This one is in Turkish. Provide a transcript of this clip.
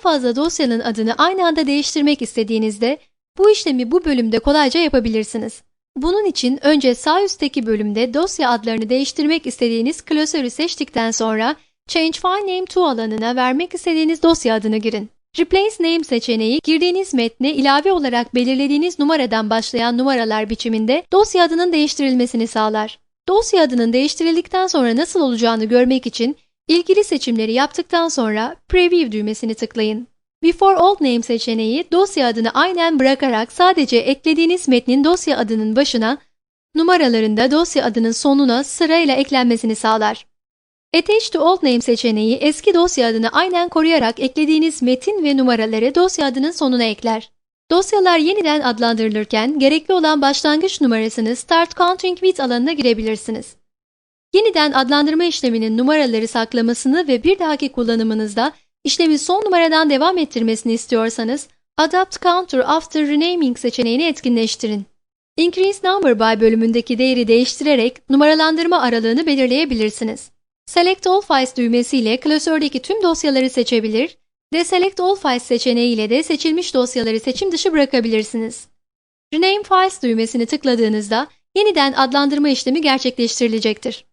fazla dosyanın adını aynı anda değiştirmek istediğinizde bu işlemi bu bölümde kolayca yapabilirsiniz. Bunun için önce sağ üstteki bölümde dosya adlarını değiştirmek istediğiniz klasörü seçtikten sonra Change File Name to alanına vermek istediğiniz dosya adını girin. Replace Name seçeneği girdiğiniz metne ilave olarak belirlediğiniz numaradan başlayan numaralar biçiminde dosya adının değiştirilmesini sağlar. Dosya adının değiştirildikten sonra nasıl olacağını görmek için ilgili seçimleri yaptıktan sonra Preview düğmesini tıklayın. Before Old Name seçeneği dosya adını aynen bırakarak sadece eklediğiniz metnin dosya adının başına, numaralarında dosya adının sonuna sırayla eklenmesini sağlar. Attach to Old Name seçeneği eski dosya adını aynen koruyarak eklediğiniz metin ve numaraları dosya adının sonuna ekler. Dosyalar yeniden adlandırılırken gerekli olan başlangıç numarasını Start Counting With alanına girebilirsiniz. Yeniden adlandırma işleminin numaraları saklamasını ve bir dahaki kullanımınızda işlemi son numaradan devam ettirmesini istiyorsanız Adapt Counter After Renaming seçeneğini etkinleştirin. Increase Number by bölümündeki değeri değiştirerek numaralandırma aralığını belirleyebilirsiniz. Select All Files düğmesiyle klasördeki tüm dosyaları seçebilir, Deselect All Files seçeneğiyle de seçilmiş dosyaları seçim dışı bırakabilirsiniz. Rename Files düğmesini tıkladığınızda yeniden adlandırma işlemi gerçekleştirilecektir.